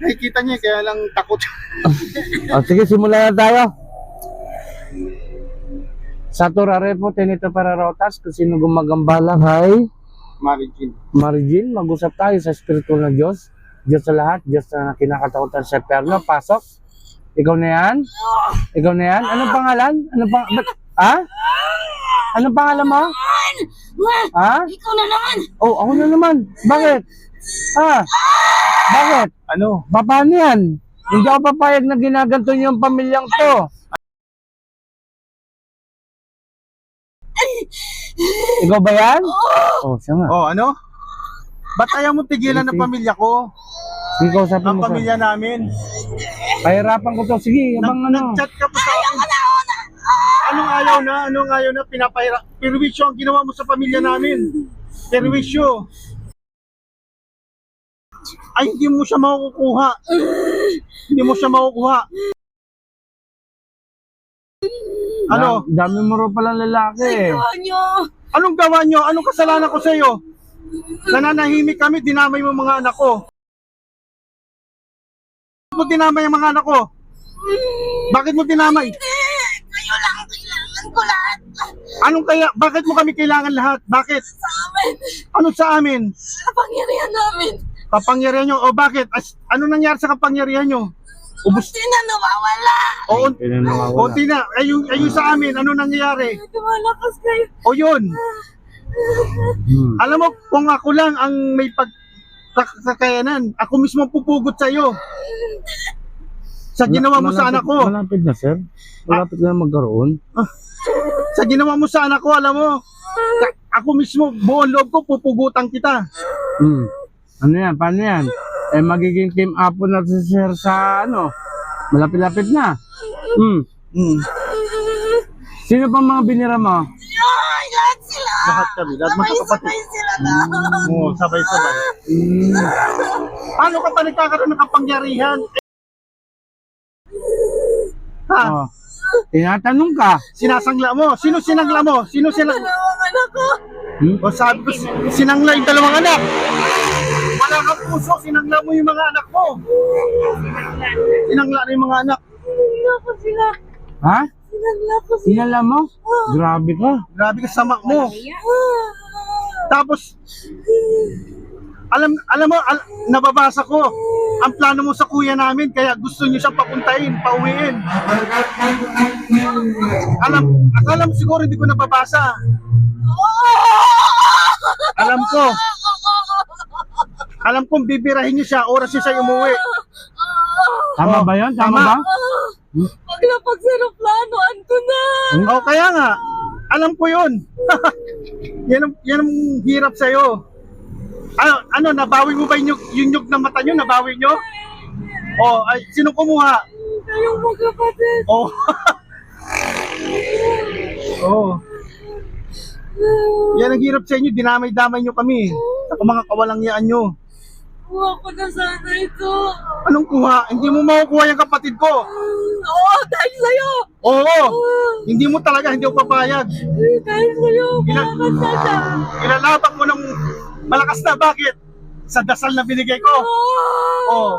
Nakikita niya, kaya lang takot. O, sige, simulan na tayo. Sa turare po, tinito para rotas, kung sino gumagambala kay Marigin. Margin, mag-usap tayo sa spiritual na Diyos. Diyos sa lahat, Diyos na kinakatakutan sa perno. Pasok. Ikaw na yan? Ikaw na yan? Anong pangalan? Anong pang... Ba't, ha? Anong pangalan mo? Ha? Ikaw na naman! Oh, ako na naman. Bakit? Ha? Bakit? Ano? Paano yan? Hindi ako papayag na ginaganto niyo ang pamilyang to. Ikaw ba yan? Oh, siya nga. Oh, ano? Ba't ayaw mo tigilan ng pamilya ko? Ikaw sa Ang pamilya namin. Pahirapan ko to. Sige, abang ano. Nag-chat ka pa sa akin. Anong ayaw na? Anong ayaw na? Pinapahira. Perwisyo ang ginawa mo sa pamilya namin. Perwisyo. Ay, hindi mo siya makukuha. Hindi mo siya makukuha. Ano? Da- dami mo rin palang lalaki. Gawa niyo! Anong gawa nyo? Anong kasalanan ko sa iyo? Nananahimik kami, dinamay mo mga anak ko. Mo dinamay ang mga anak ko? Bakit mo dinamay? Eh, kayo lang ang kailangan ko lahat Anong kaya? Bakit mo kami kailangan lahat? Bakit? sa amin. Ano sa amin? Sa pangyarihan namin. Kapangyarihan nyo? O bakit? As, ano nangyari sa kapangyarihan nyo? Ubus. Hindi na nawawala. O, Hindi na nawawala. konti na. Ayun, ayun sa amin. Ano nangyari? Lumalakas kayo. O yun. Hmm. Alam mo, kung ako lang ang may pag kak- kakayanan, ako mismo ang pupugot sa iyo. Sa ginawa mo sa anak ko. Malapit na, sir. Malapit na magkaroon. Sa ginawa mo sa anak ko, alam mo, ka- ako mismo, buong loob ko, pupugutan kita. Hmm. Ano yan? Paano yan? Eh, magiging team up na si sir sa ano? Malapit-lapit na. Hmm. Hmm. Sino pa mga binira mo? Lahat kami, lahat magkakapatid. Sabay sila na. Oo, sabay-sabay. Hmm. Paano ka pa nagkakaroon ng kapangyarihan? Ha? Oh. Tinatanong ka. Sinasangla mo. Sino sinangla mo? Sino sinang... Dalawang anak ko. Hmm? O sabi ko, sinangla yung dalawang anak. Wala kang puso, sinangla mo yung mga anak mo. Sinangla na yung mga anak. Sinangla ko sila. Ha? Sinangla ko sila. Sinala mo? Grabe ka. Grabe ka sama mo. Tapos, alam alam mo, al- nababasa ko, ang plano mo sa kuya namin, kaya gusto niyo siyang papuntahin, pauwiin. Alam, akala mo siguro hindi ko nababasa. Alam ko, alam kong bibirahin niyo siya, oras niyo siya umuwi. Tama Oh, ba yun? Tama, tama. ba? Paglapag sa aeroplano, ando na. O kaya nga, alam ko yun. yan, ang, yan ang hirap sa'yo. Ano, ano, nabawi mo ba yung, yung nyug na mata nyo? Nabawi nyo? O, ay, sino kumuha? Kayong magkapatid. O. oh. Yan ang hirap sa inyo, dinamay-damay nyo kami. Sa mga kawalangyaan nyo. Kuha ko na sana ito. Anong kuha? Hindi mo makukuha yung kapatid ko. Oo, dahil sa'yo. Oo. Hindi mo talaga, hindi ako papayag. Dahil sa'yo. Ilan, na siya. ilalabak mo ng malakas na. Bakit? Sa dasal na binigay ko. Oh.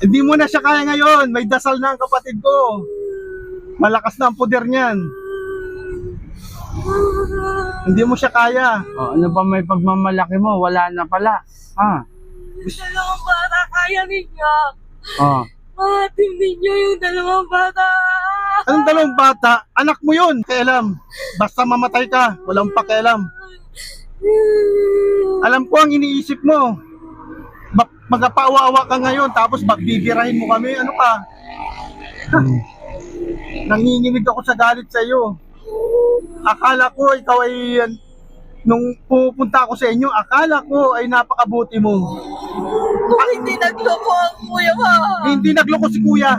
Hindi mo na siya kaya ngayon. May dasal na ang kapatid ko. Malakas na ang poder niyan. Hindi mo siya kaya. Oh, ano pa may pagmamalaki mo? Wala na pala. Ha? Dalawang bata kaya ninyo. Oh. Mahatim ninyo yung dalawang bata. Anong dalawang bata? Anak mo yun. Kailam. Basta mamatay ka. Walang pakialam. Alam ko ang iniisip mo. Ba- magpapaawa-awa ka ngayon tapos magbibirahin mo kami. Ano ka? Nanginginig ako sa galit sa iyo. Akala ko ikaw ay nung pupunta ako sa inyo, akala ko ay napakabuti mo. Kung hindi nagloko ang kuya mo. Hindi nagloko si kuya.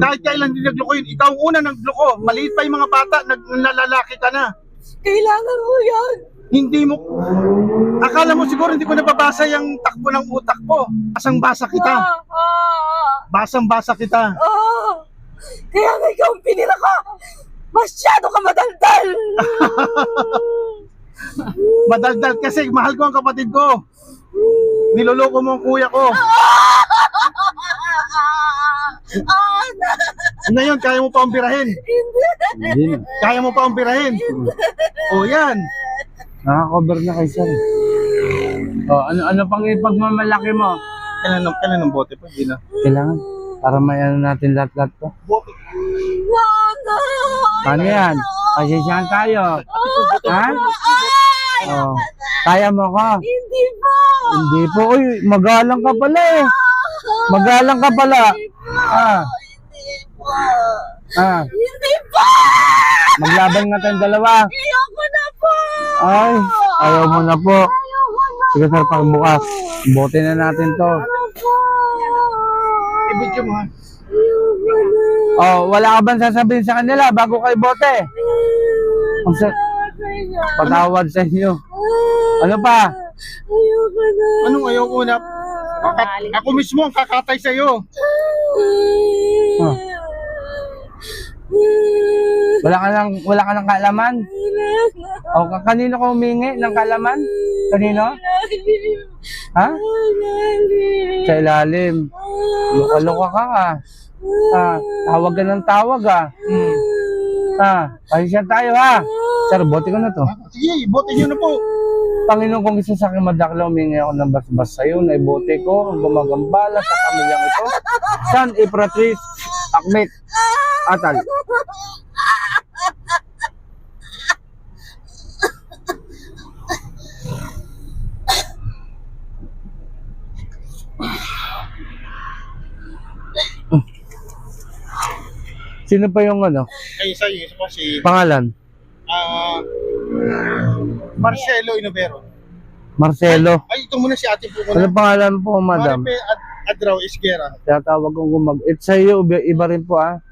Kahit kailan hindi nagloko yun, ikaw ang una nagloko. Maliit pa yung mga bata, nag nalalaki ka na. Kailangan ko yan. Hindi mo, akala mo siguro hindi ko nababasa yung takbo ng utak ko. Basang basa kita. Ah, ah, Basang basa kita. ah. Kaya nga ikaw pinira ko! Masyado ka madaldal! Madaldal kasi mahal ko ang kapatid ko. Niloloko mo ang kuya ko. na, Ngayon, kaya mo pa umbirahin. Hindi. Kaya mo pa umbirahin. O yan. Nakakover na kay sir. Oh, ano ano pang ipagmamalaki mo? Kailan ng, kailan ng bote pa? Hindi na. Kailangan para may ano natin lahat-lahat to. Mama! Paano yan? Pasensyahan tayo. Ha? Oh. Kaya mo ko? Hindi po! Hindi po. Uy, magalang ka pala eh. Magalang ka pala. Ah, Hindi po! ah. Hindi po! Maglaban nga tayong dalawa. Ayoko na po! Ay, ayaw mo na po. Sige sir, pagbukas. Bote na natin to. po! Ibigyo mo ha. Ayoko! Oh, wala ka bang sasabihin sa kanila bago kay bote? Ang sa- Kaya, patawad sa inyo. Ano pa? ayoko na! Anong ayaw ko na? Kakat- ako mismo ang kakatay sa'yo. Ah. Wala ka nang wala ka nang kaalaman? O ka- kanino ka humingi ng kaalaman? Kanino? Ha? Sa ilalim. Luka-luka ka ka. Ha? Tawag ka ng tawag ah. Hmm. Ha? Pasensya tayo ha. Sir, bote ko na to. Sige, bote nyo na po. Panginoon kung isa sa akin madakla, humingi ako ng basbas sa'yo na ibote ko ang gumagambala sa pamilyang ito. San Ipratrice Akmet Atal. Sino pa yung ano? Ay, sa'yo, isa pa si Pangalan? ah, Marcelo Inovero. Marcelo. Ay, ito muna si ate po Ano muna. pangalan po, madam? Maripe Ad Adraw Esguera. Tinatawag kong gumag... It's sa iyo, iba, rin po ah.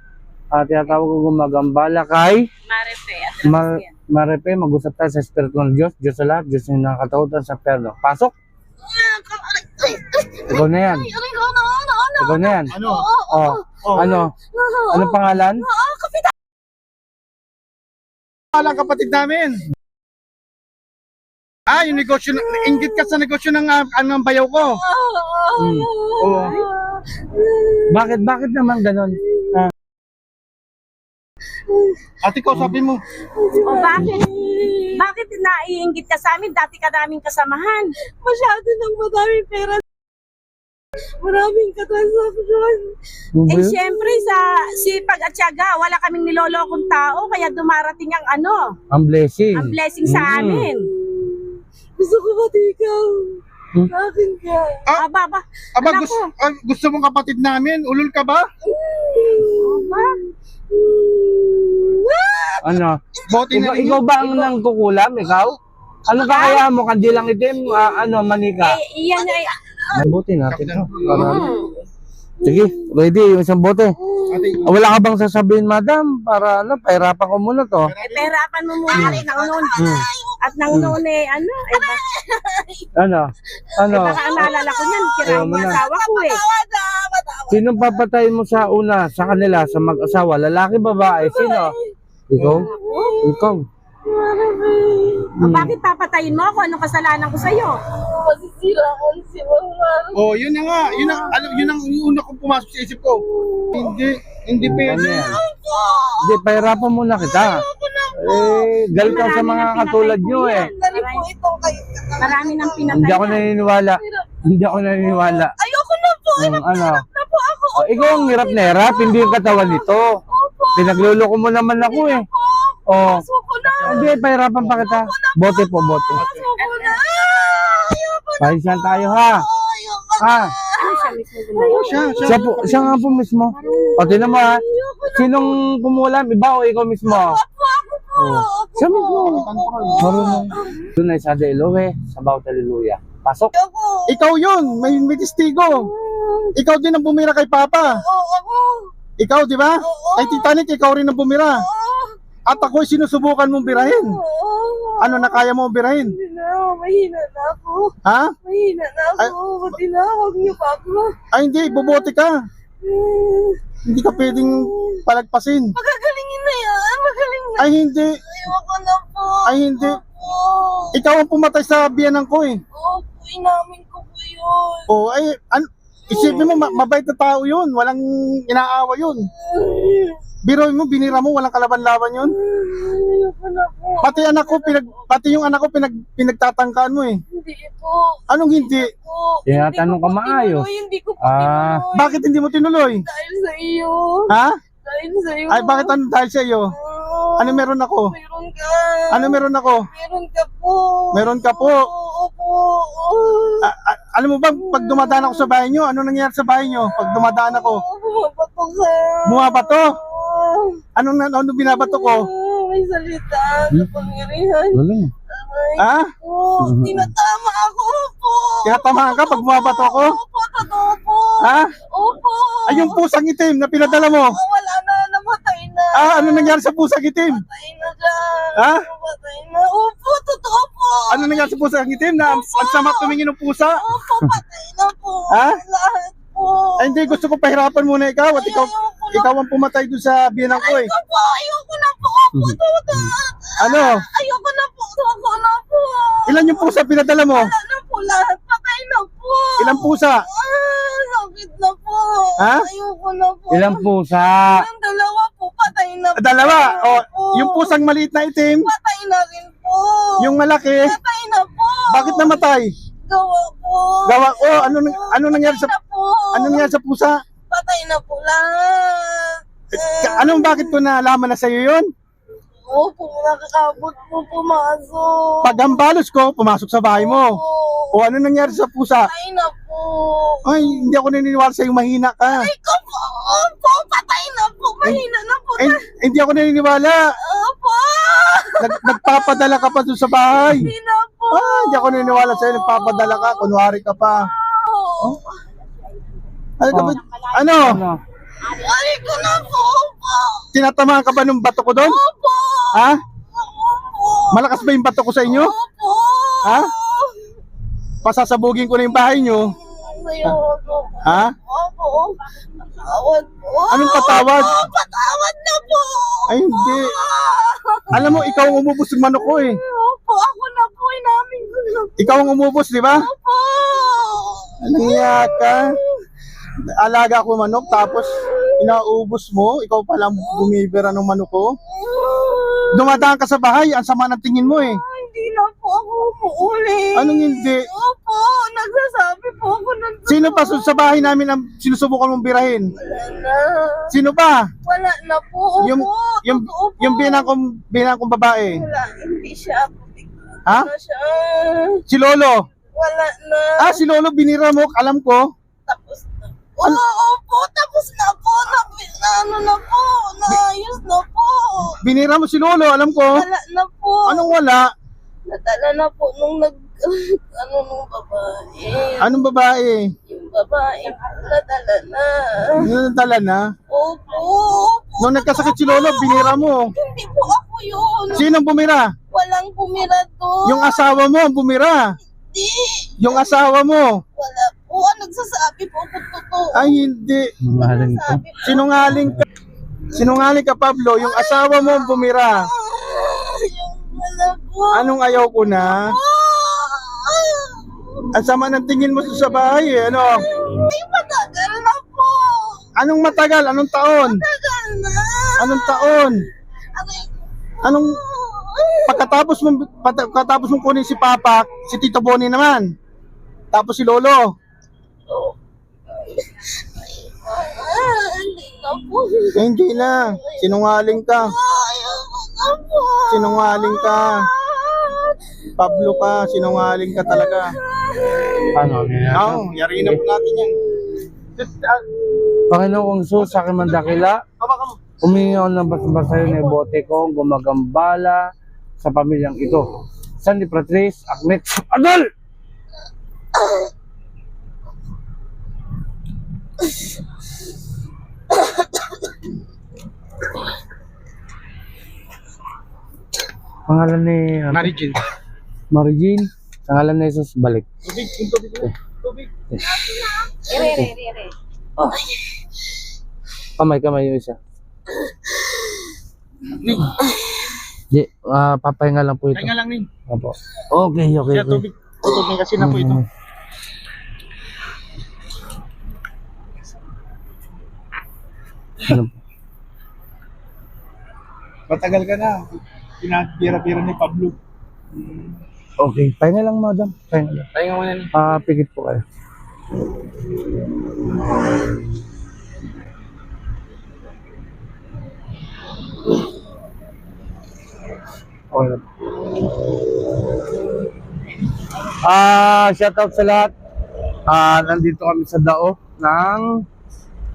Ah, tinatawag kong gumagambala kay Marefe, at Ma Marepe, mag-usap tayo sa Espiritu ng Diyos, Diyos sa lahat, Diyos yung nakakatakutan sa perno. Pasok! Ikaw na yan. Aray ko, ano, ano, ano? Ikaw na yan. Ano? Oh, Oh. ano? Ano pangalan? Ah, kapitan! Wala kapatid namin. Ah, yung negosyo, na- inggit ka sa negosyo ng uh, anong bayaw ko. Hmm. Oo. Bakit, bakit naman ganon? Ah, Ate ko, sabi mo. O bakit? Bakit naiingit ka sa amin? Dati ka naming kasamahan. Masyado nang madaming pera. Maraming katransaksyon. Eh syempre sa sipag at syaga, wala kaming nilolokong tao kaya dumarating ang ano, Ang blessing. ang blessing sa Mm. amin. Gusto ko pati ikaw. Hmm? Akin ka. Ah, Aba, ba? aba, Anak gusto, ah, gusto mong kapatid namin? Ulul ka ba? Aba? Ano? Bote Ikaw, na rin. ikaw ba ang nangkukulam? Ikaw? Ano kaya mo? Kandilang itim? Ah, ano, manika? Eh, iyan ay, Mabuti natin to. Para- Sige, ready yung isang bote. Ate, Ah, Wala ka bang sasabihin, madam? Para ano, pahirapan ko muna to. eh, pehirapan mo muna rin ang noon. Hmm. At nang noon eh, ano, eh, ba, Ano? Ano? baka ang naalala ko niyan, Ayaw kirang mo na. asawa ko eh. Sinong papatayin mo sa una, sa kanila, sa mag-asawa? Lalaki, babae? Sino? Ikaw? Ikaw? O bakit papatayin mo ako? Anong kasalanan ko sa'yo? Masisira ko si Mama. oh, yun na nga. Yun ang, alam, yun ang yung una kong pumasok sa isip ko. Hindi, hindi Ano pwede. yan? Hindi, pahirapan muna kita. Eh, galit ako sa mga katulad nyo eh. Marami nang Hindi pinatay ako na. naniniwala. Hindi ako naniniwala. Ayoko na po. Um, ano? Na po ako. Oh, ikaw ang hirap na hirap, hindi yung katawan nito. Pinagluloko mo naman ako eh. Oh, Suko na. hindi, pahirapan pa kita. Bote po, bote. Suko na. Ayoko na. Tayo ha. Ha? Siya siya, siya. Siya, po, siya nga po mismo. O, tinan mo ha. Sinong kumulam? Iba o ikaw mismo? Oh. Siya mismo. Marunong. Doon ay sa Delowe, sa Bawat Hallelujah. Pasok. Ikaw yun, may, may testigo. Ikaw din ang bumira kay Papa. Oo, ako. Ikaw, di ba? Kay Titanic, ikaw rin ang bumira. At ako'y sinusubukan mong birahin. Oo. Ano na kaya mo birahin? Hindi na. Mahina na ako. Ha? Mahina na ako. Tinawag niyo pa ako. Ay, hindi, bubote ka. Hindi ka pwedeng palagpasin. Magagalingin na yan. Magaling na. Ay hindi, Ayoko na po. ay hindi. Opo. Ikaw ang pumatay sa biyanan ko eh. Opo, inamin ko po yun. Oh, ay, an isipin mo, ma- mabait na tao yun. Walang inaawa yun. Biro mo, binira mo, walang kalaban-laban yun. Pati anak ko, pinag, pati yung anak ko, pinag, pinagtatangkaan mo eh. Hindi po. Anong hindi? Po. Hindi ko ka po maayos. tinuloy, Hindi ko po Ah. tinuloy. Bakit hindi mo tinuloy? Dahil sa iyo. Ha? Dahil sa iyo. Ay, bakit ano dahil sa iyo? Ah, Ano meron ako? Meron ka. Ano meron ako? Meron ka po. Meron ka po. Opo. A- a- alam mo ba, pag dumadaan ako sa bahay nyo, ano nangyayari sa bahay nyo? Pag dumadaan ako, Bumabato ka. bumabato? Anong, na- anong binabato ko? Ah, May salita. Kapangyarihan. Galing. Ay, Ha? po. Tinatama ako po. Tinatamaan ka pag bumabato ako? Opo, totoo po. Ha? Opo. Ay, yung pusang itim na pinadala mo. Oh, wala. Ah, ano nangyari sa pusang itim? Patay na siya. Ha? Patay na. Opo, totoo po. Ano nangyari sa pusang itim na ang ang sama tumingin ng pusa? Opo, patay na po. Ha? Lahat po. Ay, hindi, gusto ko pahirapan muna ikaw at ikaw, ikaw ang pumatay doon sa biyanang ko eh. Opo, ayoko na po. Opo, totoo. Ano? Ayoko na po. Ayoko na po. Ilan yung pusa pinadala mo? Wala na po lahat. Patay na po. Ilang pusa? Ah, sakit na po. Ha? Ayoko na po. Ilang pusa? Ang Dalawa. O, Opo. yung pusang maliit na itim, Patay na rin po. yung malaki, Patay na po. bakit namatay? Gawa po. Gawa ko, ano, nang- ano nangyari sa, Patay na po. ano nangyari sa pusa? Patay na po lahat. Ka- Anong bakit ko nalaman na sa'yo yun? Opo, nakakabot po pumasok. Pag hambalos ko, pumasok sa bahay mo. O ano nangyari sa pusa? Patay na po. Ay, hindi ako naniniwala sa'yo, mahina ka. Ay ko po. Opo, patay na po. Mahina na po. Eh, hindi ako naniniwala. Opo. Nag, nagpapadala ka pa doon sa bahay. Hindi na po. Ah, hindi ako naniniwala sa'yo, nagpapadala ka, kunwari ka pa. Ano ka ba? Ano? Ano? Ay ko na po. Opo. Tinatamaan ka ba ng bato ko doon? Opo. Ha? Opo. Malakas ba yung bato ko sa inyo? Opo. Ha? Pasasabugin ko na yung bahay nyo. Ayoko. Ha? Opo. Patawad po. Anong patawad? Opo, patawad na po. Ay, hindi. Alam mo, ikaw ang umubos ng manok ko eh. Opo, ako na po. Inamin ko na po. Ikaw ang umubos, di ba? Opo. Iya ka? Alaga ko manok, tapos inaubos mo, ikaw pala ang bumibira ng manok ko. Dumadaan ka sa bahay, ang sama ng tingin mo eh. Hindi na po ako umuuli. Anong hindi? Opo, nagsasabi po ako ng Sino pa sa bahay namin ang sinusubukan mong birahin? Wala na. Sino pa? Wala na po. Opo, Yung yung totoo po. yung binang kong binang kong babae. Wala, hindi siya. Ha? Wala siya. Si Lolo. Wala na. Ah, si Lolo binira mo, alam ko. Tapos Oo, opo, tapos na po. Na, na, ano na po. Naayos na po. Binira mo si Lolo, alam ko. Wala na po. Anong wala? Nadala na po nung nag... ano nung babae. Anong babae? Yung babae po, nadala na. Nadala na. Opo, opo. Nung nagkasakit si Lolo, binira mo. Hindi po ako yun. Sinong bumira? Walang pumira doon. Yung asawa mo ang bumira. Hindi. Yung asawa mo. Wala Ah, Nagsasabi po kung totoo. Ay, hindi. Sabi po. Sinungaling ka. Sinungaling ka, Pablo. Yung asawa mo ang bumira. Anong ayaw ko na? Ah, Ang sama ng tingin mo sa bahay eh. Ano? Ay, matagal na po. Anong matagal? Anong taon? Matagal na. Anong taon? Anong pagkatapos mo pagkatapos mo kunin si Papa, si Tito Boni naman. Tapos si Lolo. Ah, Hindi na po. Eh, hindi na. Sinungaling ka. Sinungaling ka. Pablo ka, sinungaling ka talaga. Paano? Oo, oh, yari na po natin yan. Ah, Panginoong Jesus, sa aking mandakila, Hawakan mo. Humingi ako ng basa-basa yun na bote ko, gumagambala sa pamilyang ito. Sandy Patrice, Agnet, Adol! Pangalan ni ano? Mary Jane. Mary Jean, pangalan ni Jesus, balik. Tubig, tubig. Tubig. Ere, ere, ere. Kamay, kamay yung isa. Di, ah, papahinga lang po ito. Kaya nga lang, Ning. Opo. Okay, okay, Kaya okay. tubig. Tubig kasi na po ito. Ano? Matagal ka na. Pinapira-pira ni Pablo. Okay, pahinga lang madam. Pahinga lang. Kaya nga muna, Ning. Ah, pikit po kayo. Okay na po. Ah, shoutout sa lahat. Ah, nandito kami sa Dao ng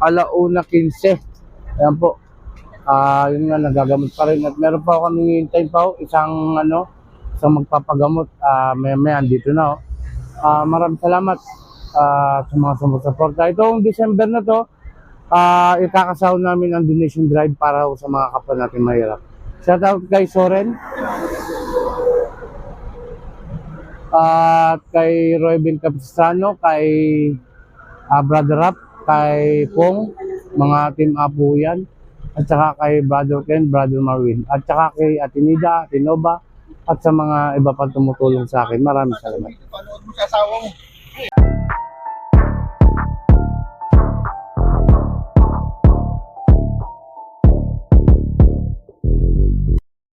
Alauna 15. Ayan po. Ah, yun nga nagagamot pa rin at meron pa ako kami hihintay pa oh, isang ano, isang magpapagamot. Ah, may may andito na oh. Ah, maraming salamat ah, sa mga sumusuporta. Itong December na to, ah, ikakasaw namin ang donation drive para ho sa mga kapwa natin mahirap. Shoutout kay Soren. At kay Roybin Capistrano, kay ah, Brother Rap, kay Pong, mga team Apo yan. At saka kay Brother Ken, Brother Marvin. At saka kay Atinida, Atinova, at sa mga iba pang tumutulong sa akin. Maraming salamat. Panood mo sa asawa mo.